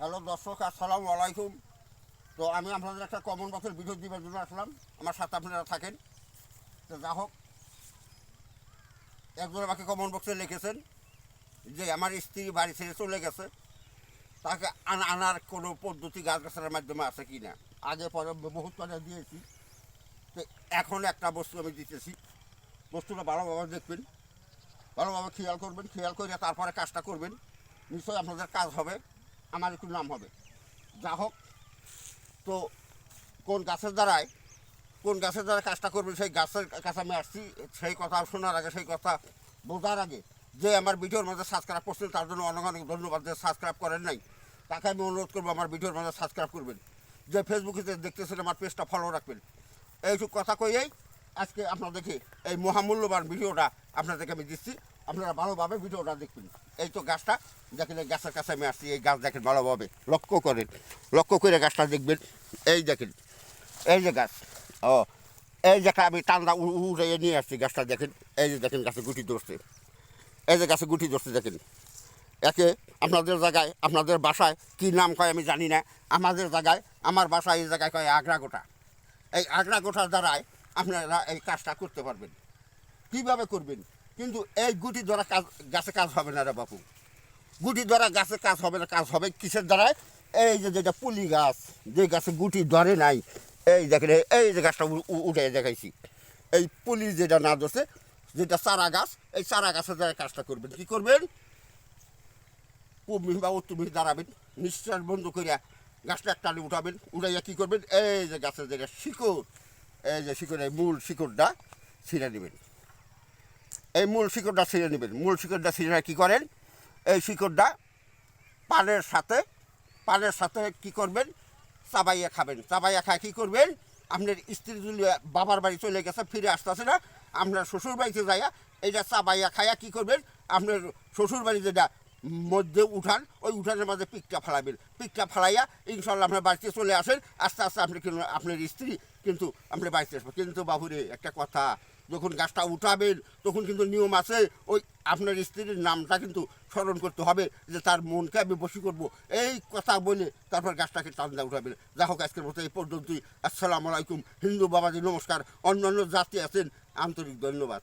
Hello দর্শক, আসসালামু আলাইকুম। তো আমি আপনাদের একটা কমন বক্সের ভিডিও দিবার জন্য আসলাম। আমার সাথে আপনারা থাকেন। তো যা হোক একজন আমাকে কমন বক্সে লিখেছেন যে, আমার স্ত্রী বাড়ি ছেড়ে চলে গেছে। তাকে আনা, আনার কোনো পদ্ধতি গাছ গাছার মাধ্যমে আছে কি না? আগে পরে বহুত পরে দিয়েছি। তো এখন একটা বস্তু আমি দিতেছি। বস্তুটা ভালোভাবে দেখবেন। ভালোভাবে খেয়াল করবেন। খেয়াল করে তারপরে কাজটা করবেন। নিশ্চয়ই আপনাদের কাজ হবে। আমার একটু নাম হবে। যা হোক, তো কোন গাছের দ্বারায়, কোন গাছের দ্বারা কাজটা করবেন সেই গাছের কাছে আমি আসছি। সেই কথা শোনার আগে, সেই কথা বোঝার আগে যে আমার ভিডিওর মধ্যে সাবস্ক্রাইব করছেন, তার জন্য অনেক অনেক ধন্যবাদ যে সাবস্ক্রাইব করেন নাই। তাকে আমি অনুরোধ করব আমার ভিডিওর মধ্যে সাবস্ক্রাইব করবেন। যে ফেসবুকে দেখতেছেন, আমার পেজটা ফলো রাখবেন। এইসব কথা কইয়েই আজকে আপনাদেরকে এই মহামূল্যবান ভিডিওটা আপনাদেরকে আমি দিচ্ছি। আপনারা ভালোভাবে ভিডিওটা দেখবেন। এই তো গাছটা, দেখেন এই গাছের কাছে আমি আসছি, এই গাছ দেখেন ভালোভাবে। লক্ষ্য করেন, লক্ষ্য করে গাছটা দেখবেন। এই দেখেন, এই যে গাছ, ও, এই যে আমি টান্দা উড়ে নিয়ে আসছি গাছটা, দেখেন। এই যে দেখেন গাছে গুটি ধরছে। এই যে গাছে গুটি ধরছে, দেখেন। একে আপনাদের জায়গায়, আপনাদের বাসায় কি নাম কয় আমি জানি না। আমাদের জায়গায়, আমার বাসায় এই জায়গায় কয় আগ্রা গোটা। এই আগ্রা গোটার দ্বারাই আপনারা এই কাজটা করতে পারবেন। কীভাবে করবেন? কিন্তু এই গুটি দ্বারা কাজ, গাছে কাজ হবে না রে বাপু। গুটি দ্বারা গাছে কাজ হবে না, কাজ হবে কিসের দ্বারায়? এই যে যেটা পুলি গাছ, যে গাছে গুটি ধরে নাই, এই দেখেন, এই- যে গাছটা উঠে দেখাইছি। এই পুলি যেটা না ধরছে, যেটা চারা গাছ, এই চারা গাছের দ্বারা কাজটা করবেন। কি করবেন? পূর্ব বা উত্তর দাঁড়াবেন, নিঃশ্বাস বন্ধ করিয়া গাছটা একটানে উঠাবেন, উঠাইয়া কী করবেন? এই যে গাছের যেটা শিকড়, এই যে শিকড় এই মূল শিকড়টা ছিঁড়ে নেবেন। এই মূল শিকড়টা ছিঁড়ে নেবেন। মূল শিকড়টা ছিঁড়ে কী করেন? এই শিকড়টা পানের সাথে পানের সাথে কি করবেন? চাবাইয়া খাবেন। চাবাইয়া খায় কী করবেন? আপনার স্ত্রী যদি বাবার বাড়ি চলে গেছে, ফিরে আসতেছে না, আপনার শ্বশুর বাড়িতে যাইয়া এটা চাবাইয়া খাইয়া কী করবেন? আপনার শ্বশুর বাড়ি যেটা মধ্যে উঠান, ওই উঠানের মাঝে পিকটা ফালাবেন। পিকটা ফালাইয়া ইনশাল্লাহ আপনার বাড়িতে চলে আসেন। আস্তে আস্তে আপনি কিন্তু, আপনার স্ত্রী কিন্তু আপনার বাড়িতে আসবে। কিন্তু বাবুরে, একটা কথা, যখন গাছটা উঠাবেন, তখন কিন্তু নিয়ম আছে, ওই আপনার স্ত্রীর নামটা কিন্তু স্মরণ করতে হবে, যে তার মনকে আমি বসি করব। এই কথা বলে তারপর গাছটাকে টান্দা উঠাবেন। যা হোক, আজকের মতো এই পর্যন্তই। আসসালামু আলাইকুম। হিন্দু বাবাজি, নমস্কার। অন্যান্য জাতি আছেন, আন্তরিক ধন্যবাদ।